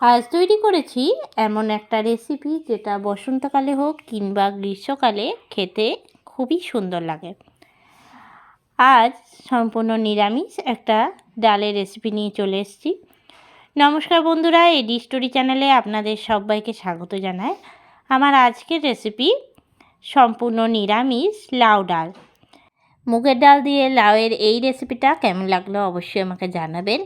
আজ তৈরি করেছি এমন একটা রেসিপি যেটা বসন্তকালে হোক কিংবা গ্রীষ্মকালে খেতে খুবই সুন্দর লাগে। আজ সম্পূর্ণ নিরামিষ একটা ডালের রেসিপি নিয়ে চলে এসেছি। নমস্কার বন্ধুরা এডি স্টোরি চ্যানেলে আপনাদের সবাইকে স্বাগত জানাই। আমার আজকের রেসিপি সম্পূর্ণ নিরামিষ লাউ ডাল। মুগের ডাল দিয়ে লাউয়ের এই রেসিপিটা কেমন লাগল অবশ্যই আমাকে জানাবেন।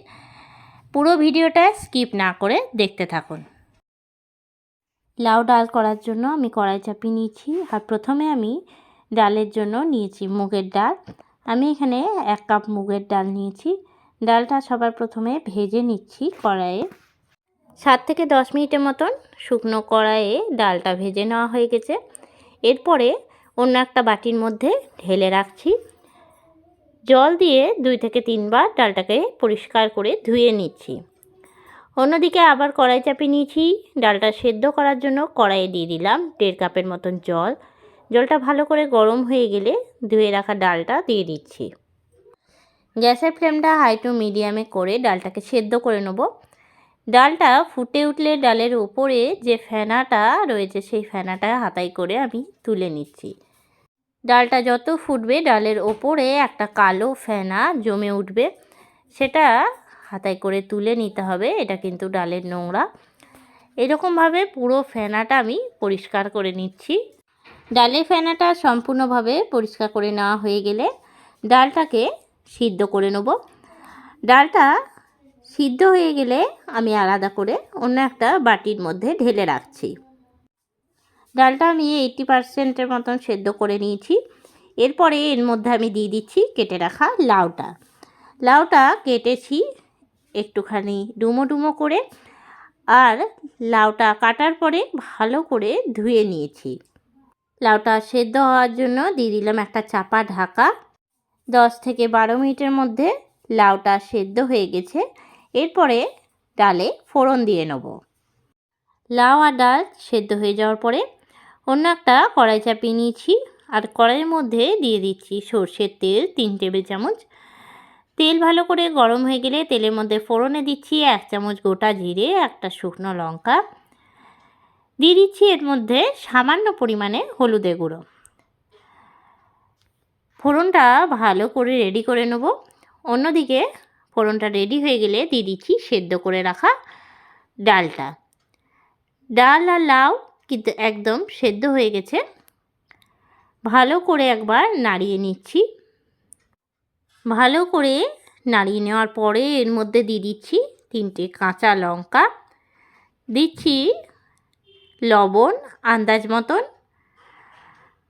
পুরো ভিডিওটা স্কিপ না করে দেখতে থাকুন। লাউ ডাল করার জন্য আমি কড়াই চাপি নিয়েছি আর প্রথমে আমি ডালের জন্য নিয়েছি মুগের ডাল। আমি এখানে এক কাপ মুগের ডাল নিয়েছি। ডালটা সবার প্রথমে ভেজে নিচ্ছি কড়াইয়ে। সাত থেকে দশ মিনিটের মতন শুকনো কড়াইয়ে ডালটা ভেজে নেওয়া হয়ে গেছে। এরপরে অন্য একটা বাটির মধ্যে ঢেলে রাখছি। জল দিয়ে দুই থেকে তিনবার ডালটাকে পরিষ্কার করে ধুয়ে নিচ্ছি। অন্যদিকে আবার কড়াই চাপে নিয়েছি। ডালটা সেদ্ধ করার জন্য কড়াইয়ে দিয়ে দিলাম দেড় কাপের মতন জল। জলটা ভালো করে গরম হয়ে গেলে ধুয়ে রাখা ডালটা দিয়ে দিচ্ছি। গ্যাসের ফ্লেমটা হাই টু মিডিয়ামে করে ডালটাকে সেদ্ধ করে নেব। ডালটা ফুটে উঠলে ডালের উপরে যে ফেনাটা রয়েছে সেই ফেনাটা হাতাই করে আমি তুলে নিচ্ছি। ডালটা যত ফুটবে ডালের ওপরে একটা কালো ফেনা জমে উঠবে। সেটা হাতায় করে তুলে নিতে হবে, এটা কিন্তু ডালের নোংরা। এরকমভাবে পুরো ফেনাটা আমি পরিষ্কার করে নিচ্ছি। ডালের ফেনাটা সম্পূর্ণভাবে পরিষ্কার করে নেওয়া হয়ে গেলে ডালটাকে সিদ্ধ করে নেব। ডালটা সিদ্ধ হয়ে গেলে আমি আলাদা করে অন্য একটা বাটির মধ্যে ঢেলে রাখছি। ডালটা আমি এইটটি পারসেন্টের মতন সেদ্ধ করে নিয়েছি। এরপরে এর মধ্যে আমি দিয়ে দিচ্ছি কেটে রাখা লাউটা। লাউটা কেটেছি একটুখানি ডুমো ডুমো করে আর লাউটা কাটার পরে ভালো করে ধুয়ে নিয়েছি। লাউটা সেদ্ধ হওয়ার জন্য দিয়ে দিলাম একটা চাপা ঢাকা। দশ থেকে বারো মিনিটের মধ্যে লাউটা সেদ্ধ হয়ে গেছে। এরপরে ডালে ফোড়ন দিয়ে নেব। লাউ আর ডাল সেদ্ধ হয়ে যাওয়ার পরে অন্য একটা কড়াই চাপিয়ে নিয়েছি আর কড়াইয়ের মধ্যে দিয়ে দিচ্ছি সর্ষের তেল তিন টেবিল চামচ। তেল ভালো করে গরম হয়ে গেলে তেলের মধ্যে ফোড়নে দিচ্ছি এক চামচ গোটা জিরে, একটা শুকনো লঙ্কা। দিয়ে দিচ্ছি এর মধ্যে সামান্য পরিমাণে হলুদে গুঁড়ো। ফোড়নটা ভালো করে রেডি করে নেব। অন্যদিকে ফোড়নটা রেডি হয়ে গেলে দিয়ে দিচ্ছি সেদ্ধ করে রাখা ডালটা। ডাল আর লাউ কিন্তু একদম সেদ্ধ হয়ে গেছে। ভালো করে একবার নাড়িয়ে নিচ্ছি। ভালো করে নাড়িয়ে নেওয়ার পরে এর মধ্যে দিয়ে দিচ্ছি তিনটে কাঁচা লঙ্কা। দিচ্ছি লবণ আন্দাজ মতন।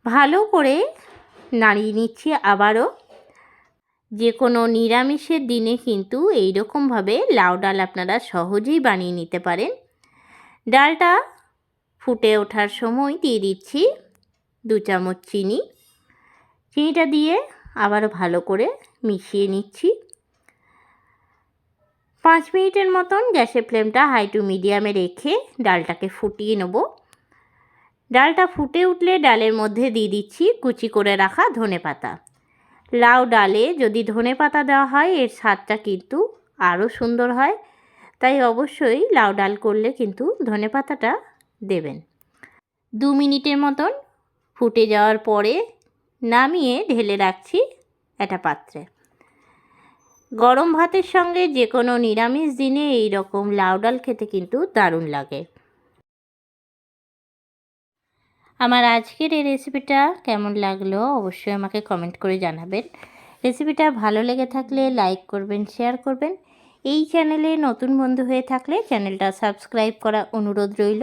ভালো করে নাড়িয়ে নিচ্ছি আবারও। যে কোনো নিরামিষের দিনে কিন্তু এই রকমভাবে লাউ ডাল আপনারা সহজেই বানিয়ে নিতে পারেন। ডালটা ফুটে ওঠার সময় দিয়ে দিচ্ছি দু চামচ চিনি। চিনিটা দিয়ে আবারও ভালো করে মিশিয়ে নিচ্ছি। পাঁচ মিনিটের মতন গ্যাসের ফ্লেমটা হাই টু মিডিয়ামে রেখে ডালটাকে ফুটিয়ে নেব। ডালটা ফুটে উঠলে ডালের মধ্যে দিয়ে দিচ্ছি কুচি করে রাখা ধনে পাতা। লাউ ডালে যদি ধনে পাতা দেওয়া হয়, এর স্বাদটা কিন্তু আরও সুন্দর হয়। তাই অবশ্যই লাউ ডাল করলে কিন্তু ধনে পাতাটা দেবেন। দু মিনিটের মতন ফুটে যাওয়ার পরে নামিয়ে ঢেলে রাখছি একটা পাত্রে। গরম ভাতের সঙ্গে যে কোনো নিরামিষ দিনে এই রকম লাউ ডাল খেতে কিন্তু দারুণ লাগে। আমার আজকের এই রেসিপিটা কেমন লাগল অবশ্যই আমাকে কমেন্ট করে জানাবেন। রেসিপিটা ভালো লেগে থাকলে লাইক করবেন, শেয়ার করবেন। এই চ্যানেলে নতুন বন্ধু হয়ে থাকলে চ্যানেলটা সাবস্ক্রাইব করা অনুরোধ রইল।